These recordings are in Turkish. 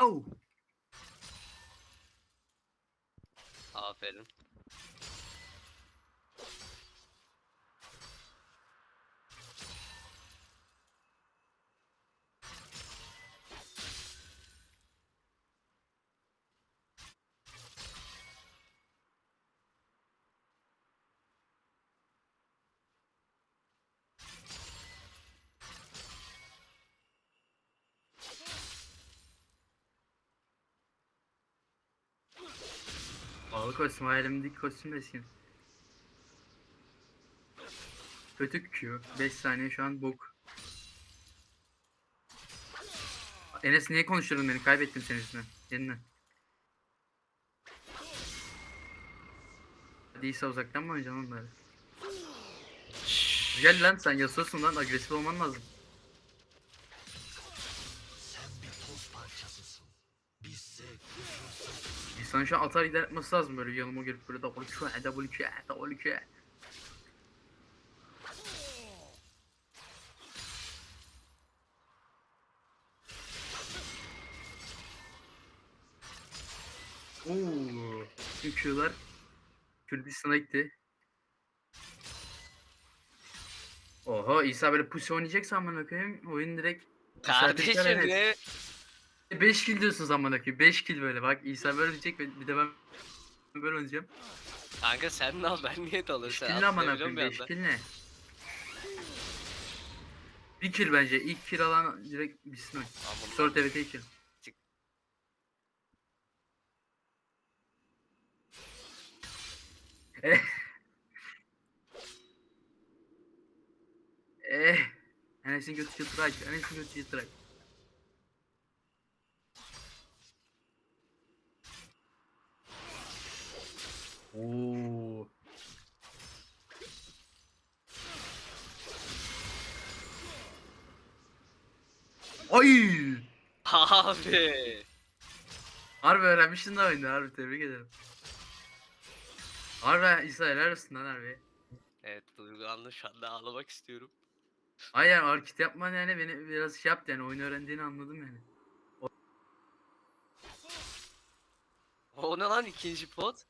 Au. Aferin. Kostüm hayalimdeki kostüm eski. Kötü Q. 5 saniye şu an bok. Enes niye konuşturdun beni? Kaybettim senin yüzünden. Yeniden. Hadi uzaktan mı oynayacaksın onları? Gel lan sen Yasuo'sun lan agresif olman lazım. İnsan şu an atar gider etmesi lazım böyle yanıma gelip böyle double Q, double Q, double Q. Ooo, Q'lar Kürdistan'a gitti. Oha İsa böyle pusi oynayacaksa amına koyayım oyun direkt Kardeşim ne? 5 kill diyorsunuz amına koyayım 5 kill böyle bak İsa böyle diyecek ve bir de ben böyle oynayacağım. Kanka sen ne al ben niye dalırım sen Kill ne amına koyayım musun 5 bir anda? kill ne? Bir kill bence ilk kill alan direkt bitsin oyun. Sonra TVT kill. Eh. Eh. Enes'in götü çıtrak. Enes'in götü çıtrak. Oo. Ay! Abi. Harbi öğrenmişsin de oyunu harbi tebrik ederim. Harbi İsa helal olsun lan harbi. Evet duygulandım şu anda ağlamak istiyorum. Aynen hareket yapman yani beni biraz şey yaptı yani oyunu öğrendiğini anladım yani. O ne lan ikinci pot?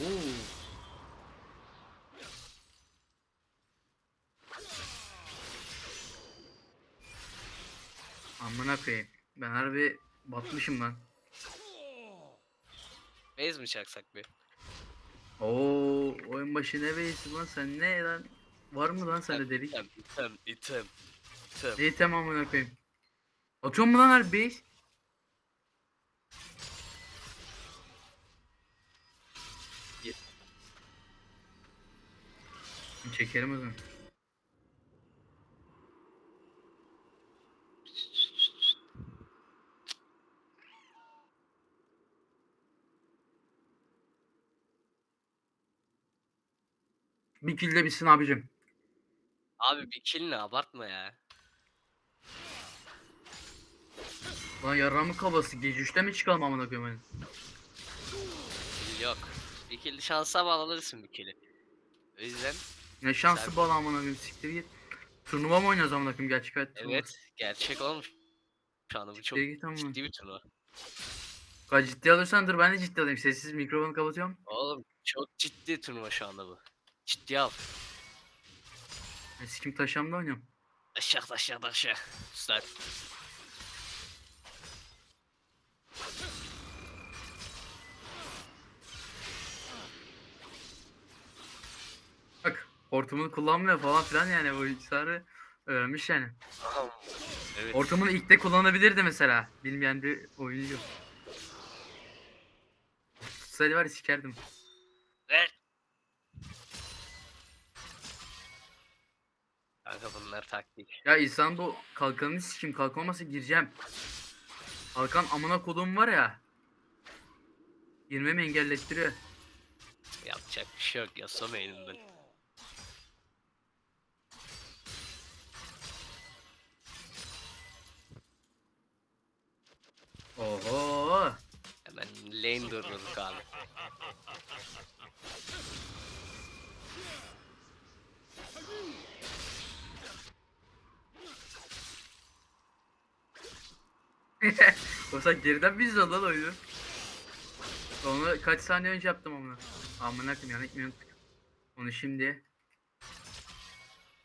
Oo. Amına koyayım. Ben harbi batmışım lan. Base mi çaksak bir? Oo, oyun başı ne beysi lan sen ne lan? Var mı lan sende delik? İtem, item, item. item. Amına koyayım. Atıyor mu lan harbi base? Çekerim o zaman. Bir kill de bitsin abicim. Abi bir kill ne abartma ya. Lan yarramı kabası gece 3'te mi çıkalım amına koyayım yok. Bir kill şansa bağlanırsın bir kill'i. O yüzden Ne şansı bal amına koyayım siktir git. Turnuva mı oynuyoruz amına koyayım gerçek hayat turnuvası? evet gerçek olmuş. Şu anda bu çok Siktir git amına. ciddi bir turnuva. Kadar ciddi alırsan dur ben de ciddi alayım. Sessiz mikrofonu kapatıyorum. Oğlum çok ciddi turnuva şu anda bu. Ciddi al. Ben sikim taşamda oynuyorum. Aşağı aşağı aşağı. Start. Hortumunu kullanmıyor falan filan yani bu bilgisayarı öğrenmiş yani. Evet. Hortumunu ilk de kullanabilirdi mesela. Bilmeyen bir oyuncu. Tutsaydı var ya sikerdim. Evet. Kanka bunlar taktik. Ya insan bu kalkanını sikim kalkan olmasa gireceğim. Kalkan amına kodum var ya. Girmemi engellettiriyor. Yapacak bir şey yok. Yasam elimden. Oho. Hemen lane durdurduk abi. Oysa geriden biz de lan oyunu. Onu kaç saniye önce yaptım onu. Amına koyayım yanık mı yanık. Onu şimdi.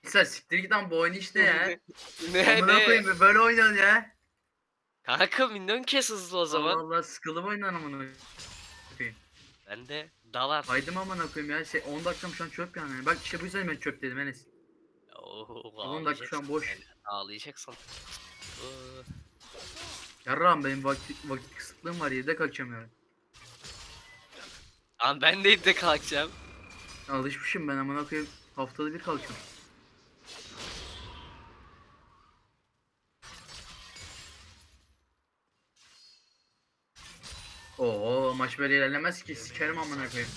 İsa siktir git lan bu oyunu işte ya. ne Amına ne? koyayım böyle oynan ya. Kanka minyon kes hızlı o zaman. Allah Allah sıkıldım oyundan amına koyayım. Ben de dalar. Haydim amına koyayım ya. Şey, 10 dakikam şu an çöp yani. Bak işte bu yüzden ben çöp dedim Enes. Oo, On dakika şu an boş. yani, Ağlayacaksın. Oo. Yarrağım benim vakit, vakit kısıtlığım var 7'de kalkacağım Tamam ben de de kalkacağım. Alışmışım ben amına koyayım. Haftada bir kalkıyorum. Oo maç böyle ilerlemez ki sikerim amına koyayım.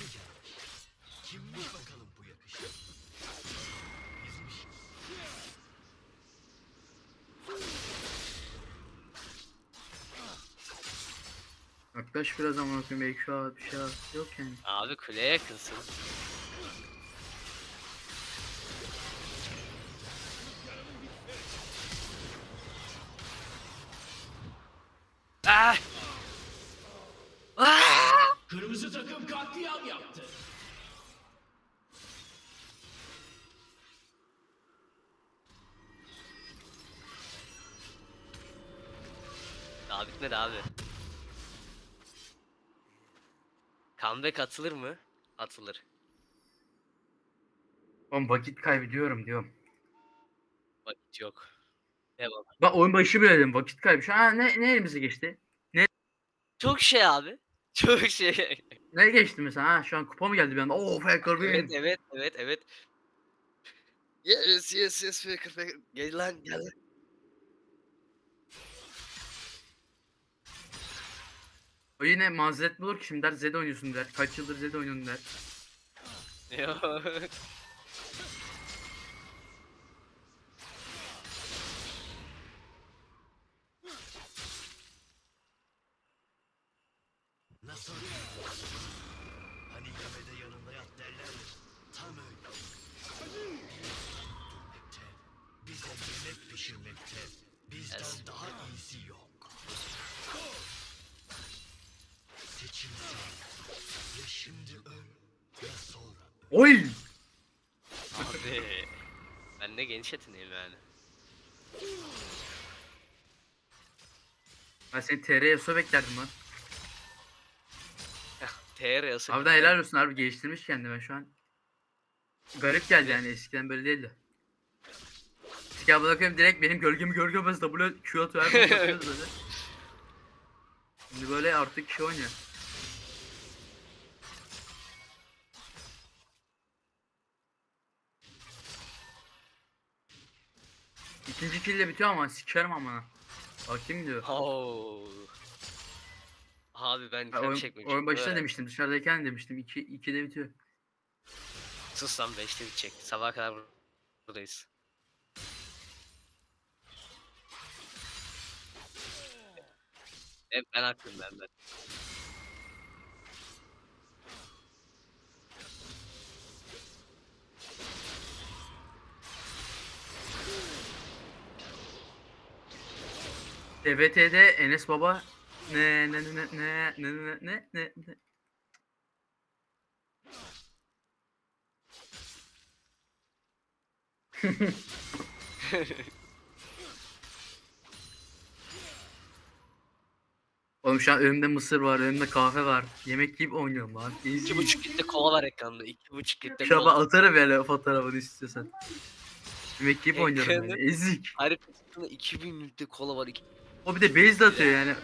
Yaklaş biraz amına koyayım belki şu an bir şey yok yani. Abi kuleye yakınsın. Ah! Kırmızı takım katliam yaptı. Daha bitmedi abi. Comeback atılır mı? Atılır. Oğlum vakit kaybediyorum diyorum. Vakit yok. Devam. Bak oyun başı bile dedim vakit kaybı. Şu an ne, ne elimize geçti? Çok şey abi. Çok şey. Ne geçti mesela ha? Şu an kupa mı geldi bir anda? Oo Faker evet benim. evet evet evet. Yes yes yes Faker Faker. Gel lan gel lan. O yine mazeret bulur ki şimdi der Zed oynuyorsun der. Kaç yıldır Zed oynuyorsun der. Yok. Yes. daha iyisi yok. Seçimsin. Ya şimdi öl ya sonra. Oy! Abi. Ben de geniş yeteneğim yani. Ben seni TR'ye su beklerdim lan. TR yasak. Harbiden helal olsun harbi geliştirmiş kendime şu an. Garip geldi yani eskiden böyle değildi. Ya bırakayım direkt benim gölgemi görgemez W Q atıyor her böyle. Şimdi böyle artık şey oynuyor. İkinci kill de bitiyor ama sikerim ama. Bak kim diyor. Oo. Abi ben Ha, oyun, çekmek oyun başında Böyle. demiştim dışarıdayken demiştim 2 2 de bitiyor. Sus lan 5'te bitecek. Sabaha kadar bur- buradayız. Hep ben haklıyım ben ben. TBT'de Enes Baba ne ne ne ne ne ne ne ne ne Oğlum şu an önümde mısır var, önümde kahve var. Yemek yiyip oynuyorum lan. Easy. 2,5 litre kola var ekranda. 2,5 litre Şaba kola. atarım böyle fotoğrafını istiyorsan. Yemek yiyip oynuyorum yani. Ezik. Haritasında 2000 litre kola var. iki- O bir de base de atıyor yani.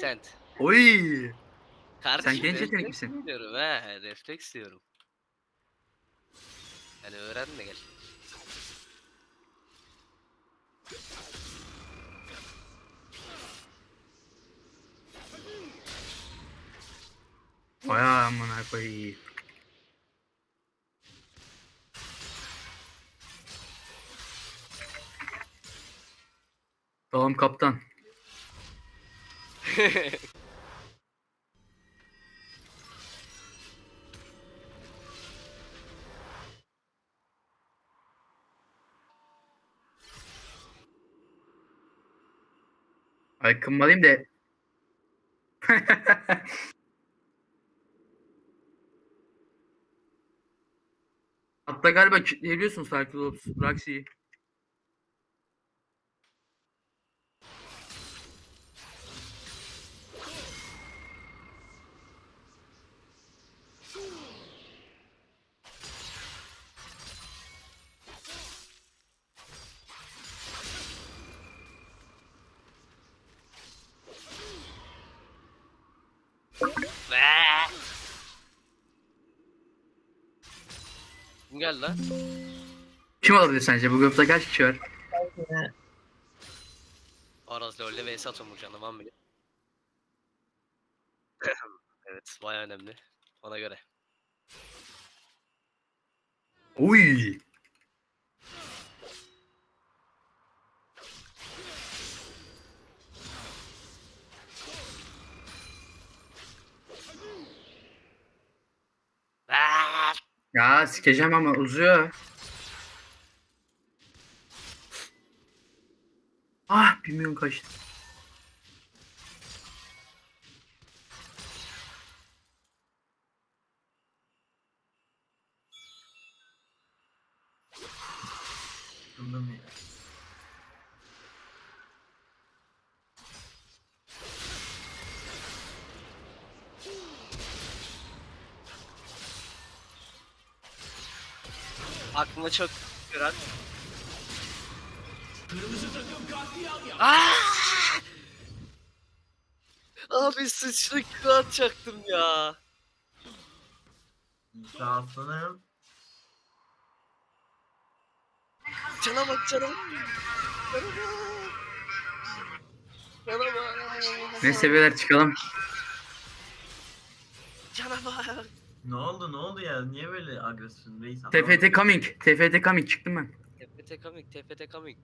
Cent. Oy. Kardeşim genç yetenek refleks misin? Diyorum he, refleks diyorum. Yani öğren de gel. Bayağı amına koyayım. Tamam kaptan. Ay kımmalayayım da. Hatta galiba kilitleyebiliyorsun Cyclops, Roxy'yi. Kim geldi lan? Kim olabilir sence? Bu grupta kaç kişi var? Araz LoL'de vs atıyorum Burcan'la ben bile. evet baya önemli. Ona göre. Uy. Ya sikeceğim ama uzuyor. Ah bilmiyorum kaçtı. Aklıma çok gören. Abi sıçra Q atacaktım ya. Aslanım. Cana bak cana bak. Cana bak. Cana bak. Ne seviyeler çıkalım. Cana bak. Ne oldu ne oldu ya? Niye böyle agresifsin reis? TFT coming. TFT coming çıktım ben. TPT coming, TPT coming.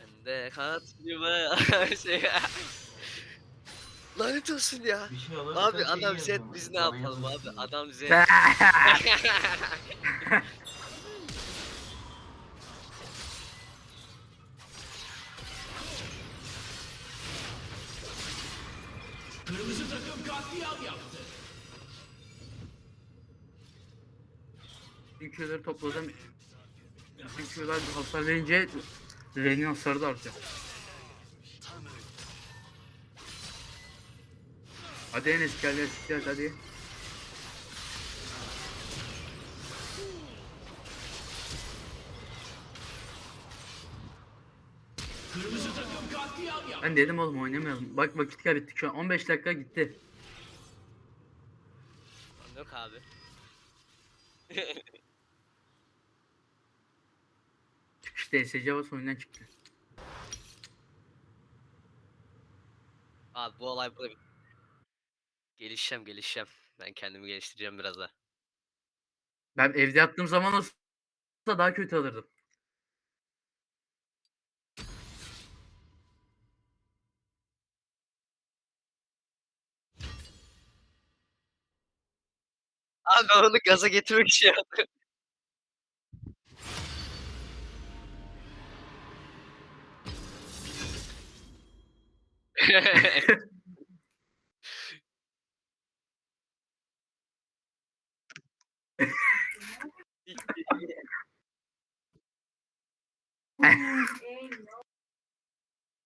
Ben de katlıma şey. Lanet olsun ya. Bir şey olursa Abi şey adam yazın. set biz ne yapalım yazın. abi? Adam Z. Q'ları topladım. Bütün Q'lar hasar verince Ren'in hasarı da artıyor. Hadi Enes gel gel hadi. Ben dedim oğlum oynamayalım. Bak vakit kaybettik şu an. 15 dakika gitti. Yok abi. Çıkışta SC Havas oyundan çıktı. Abi bu olay burada. Gelişeceğim gelişeceğim. Ben kendimi geliştireceğim biraz daha. Ben evde yattığım zaman olsa daha kötü alırdım. Abi onu gaza getirmek için yaptım. Ain't